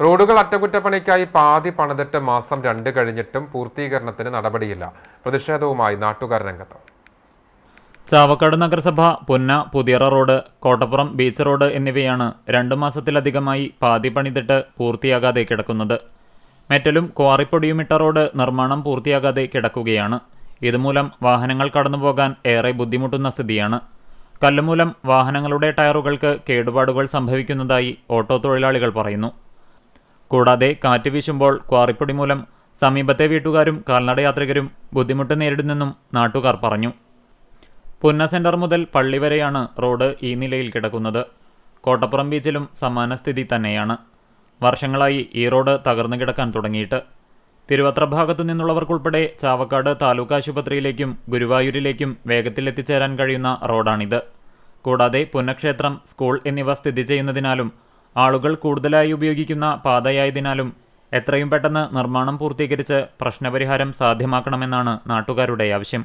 റോഡുകൾ അറ്റകുറ്റപ്പണിക്കായി പാതി പണിതിട്ട് മാസം രണ്ട് കഴിഞ്ഞിട്ടും പൂർത്തീകരണത്തിന് നടപടിയില്ല. പ്രതിഷേധവുമായി നാട്ടുകാർ രംഗത്ത്. ചാവക്കാട് നഗരസഭ Punna Puthiyara road Kottappuram beach road എന്നിവയാണ് രണ്ടു മാസത്തിലധികമായി പാതി പണിതിട്ട് പൂർത്തിയാകാതെ കിടക്കുന്നത്. മെറ്റലും ക്വാറിപ്പൊടിയുമിട്ട റോഡ് നിർമ്മാണം പൂർത്തിയാകാതെ കിടക്കുകയാണ്. ഇതുമൂലം വാഹനങ്ങൾ കടന്നുപോകാൻ ഏറെ ബുദ്ധിമുട്ടുന്ന സ്ഥിതിയാണ്. കല്ലുമൂലം വാഹനങ്ങളുടെ ടയറുകൾക്ക് കേടുപാടുകൾ സംഭവിക്കുന്നതായി ഓട്ടോ തൊഴിലാളികൾ പറയുന്നു. കൂടാതെ കാറ്റ് വീശുമ്പോൾ ക്വാറിപ്പൊടി മൂലം സമീപത്തെ വീട്ടുകാരും കാൽനടയാത്രികരും ബുദ്ധിമുട്ട് നേരിടുന്നെന്നും നാട്ടുകാർ പറഞ്ഞു. പുന്ന സെന്റർ മുതൽ പള്ളി വരെയാണ് റോഡ് ഈ നിലയിൽ കിടക്കുന്നത്. കോട്ടപ്പുറം ബീച്ചിലും സമാന സ്ഥിതി തന്നെയാണ്. വർഷങ്ങളായി ഈ റോഡ് തകർന്നു കിടക്കാൻ തുടങ്ങിയിട്ട്. തിരുവത്ര ഭാഗത്തു നിന്നുള്ളവർക്കുൾപ്പെടെ ചാവക്കാട് താലൂക്ക് ആശുപത്രിയിലേക്കും ഗുരുവായൂരിലേക്കും വേഗത്തിൽ എത്തിച്ചേരാൻ കഴിയുന്ന റോഡാണിത്. കൂടാതെ പുന്നക്ഷേത്രം സ്കൂൾ എന്നിവ സ്ഥിതി ചെയ്യുന്നതിനാലും ആളുകൾ കൂടുതലായി ഉപയോഗിക്കുന്ന പാതയായതിനാലും എത്രയും പെട്ടെന്ന് നിർമ്മാണം പൂർത്തീകരിച്ച് പ്രശ്നപരിഹാരം സാധ്യമാക്കണമെന്നാണ് നാട്ടുകാരുടെ ആവശ്യം